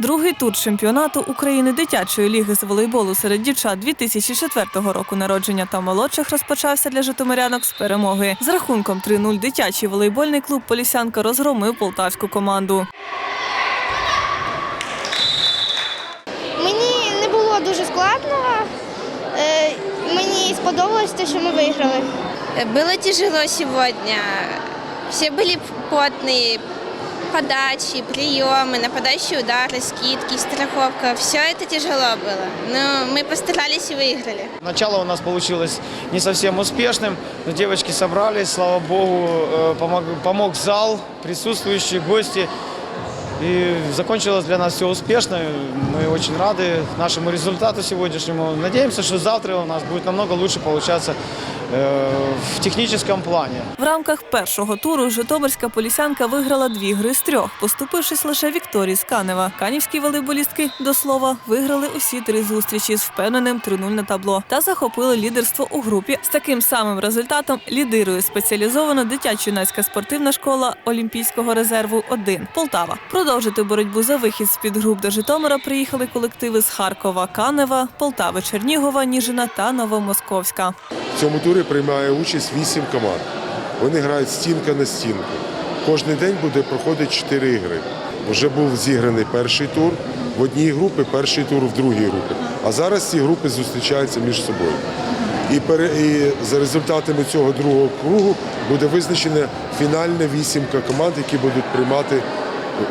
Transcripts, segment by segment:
Другий тур чемпіонату України дитячої ліги з волейболу серед дівчат 2004 року народження та молодших розпочався для житомирянок з перемоги. З рахунком 3-0 дитячий волейбольний клуб Полісянка розгромив полтавську команду. Мені не було дуже складно. Е, Мені сподобалось те, що ми виграли. Было тяжело сегодня. Все были потные. Подачи, приемы, нападающие удары, скидки, страховка. Все это тяжело было. Но мы постарались и выиграли. Начало у нас получилось не совсем успешным, но девочки собрались, слава богу, э, помог, помог зал, присутствующие гости. И закончилось для нас все успешно. Мы очень рады нашему результату сегодняшнему. Надеемся, что завтра у нас будет намного лучше получаться э, в техническом плане. В рамках першого туру Житомирська полісянка виграла дві гри з трьох, поступившись лише Вікторії з Канева. Канівські волейболістки, до слова, виграли усі три зустрічі з впевненим 3-0 на табло та захопили лідерство у групі. З таким самим результатом лідирує спеціалізована дитячо-юнацька спортивна школа Олімпійського резерву 1 Полтава. Продовжити боротьбу за вихід з під груп до Житомира приїхали колективи з Харкова, Канева, Полтави, Чернігова, Ніжина та Новомосковська. Цьому турі приймає участь вісім команд. Вони грають стінка на стінку. Кожен день буде проходити чотири ігри. Вже був зіграний перший тур в одній групі, перший тур в другій групі. А зараз ці групи зустрічаються між собою. І за результатами цього другого кругу буде визначена фінальна вісімка команд, які будуть приймати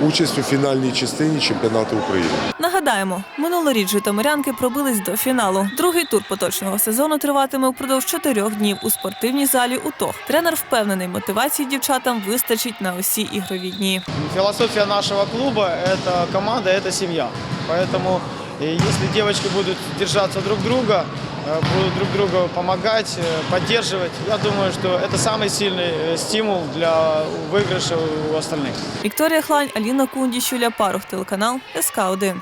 участь у фінальній частині чемпіонату України. Нагадаємо, минулоріч житомирянки пробились до фіналу. Другий тур поточного сезону триватиме впродовж чотирьох днів у спортивній залі УТОГ. Тренер впевнений, мотивації дівчатам вистачить на усі ігрові дні. Философия нашего клуба – это команда, это семья. Поэтому э, если девочки будут держаться друг друга, э, будут друг другу помогать, э, поддерживать, я думаю, что это самый сильный э, стимул для выигрыша у остальных. Вікторія Хлань, Аліна Кундіщуля, Парух, телеканал СК 1